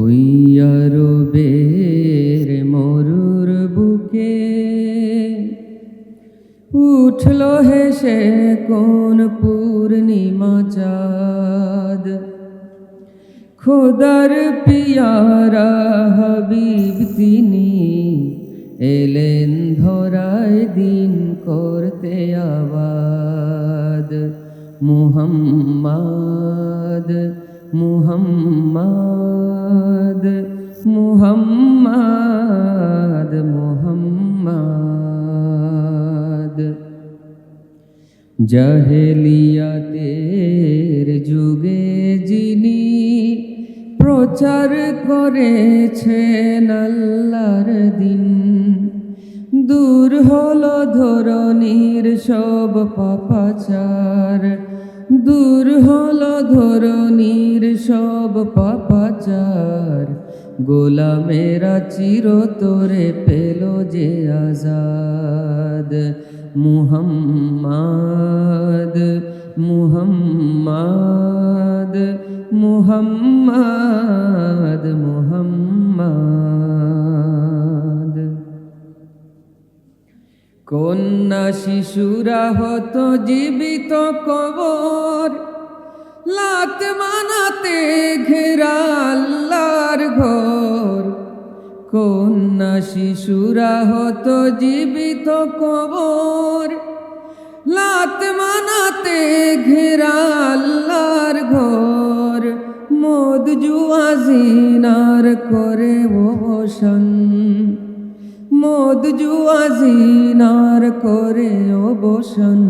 ওই আরবের মরুর বুকে উঠল হেসে কোন পূর্ণিমা চাঁদ। খোদার পিয়ারা হাবিব তিনি এলেন ধরায় দিন করতে আবাদ। মুহাম্মাদ মুহাম্মাদ মুহাম্মাদ মুহাম্মাদ জাহেলিয়াতের যুগে যিনি প্রচার করেছেন আল্লাহর দিন দূর হলো ধরনীর সব পাপাচার দূর হলো ধরনীর সব পাপাচার। গোলামেরা চিরতরে পেল যে আজাদ। মুহাম্মাদ মুহাম্মাদ মুহাম্মাদ মুহাম্মাদ। কন্যা শিশুরা হতো জীবিত কবর। লাত মানাতে ঘেরা আল্লাহর ঘর। কন্যা শিশুরা হতো জীবিত কবর। লাত মানাতে ঘেরা আল্লাহর ঘর। মদ জুয়া জিনার করে অবসান মদ জুয়া জিনার করে অবসান।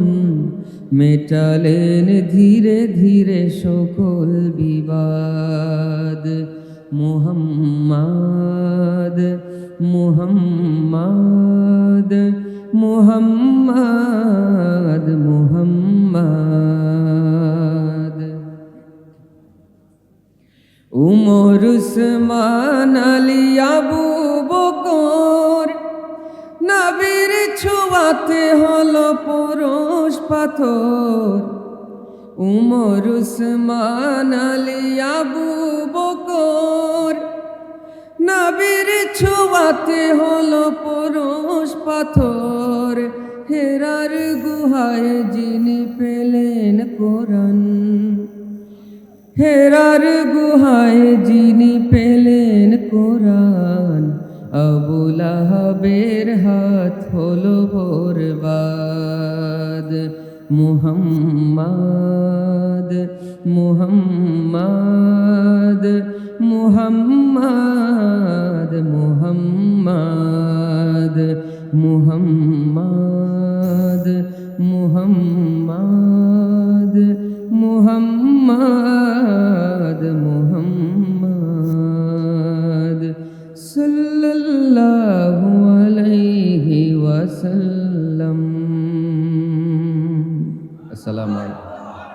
মেটালেন ধীরে ধীরে সকল বিবাদ। মুহাম্মাদ মুহাম্মাদ মুহাম্মাদ মুহাম্মাদ। উমর উসমান আলী আবু বকর নবীর ছোঁয়াতে হলো পরশ পাথর। উমর উসমান আবু বকর। নবীর ছোঁয়াতে হলো পরশ পাথর। হেরার গুহায় যিনি পেলেন কোরআন। হেরার গুহায় যিনি পেলেন কোরআন। আবুল আহাবের হাত হলো বরবাদ। মুহাম্মাদ মুহাম্মাদ মুহাম্মাদ মুহাম্মাদ মুহাম্মাদ। আসসালামু আলাইকুম।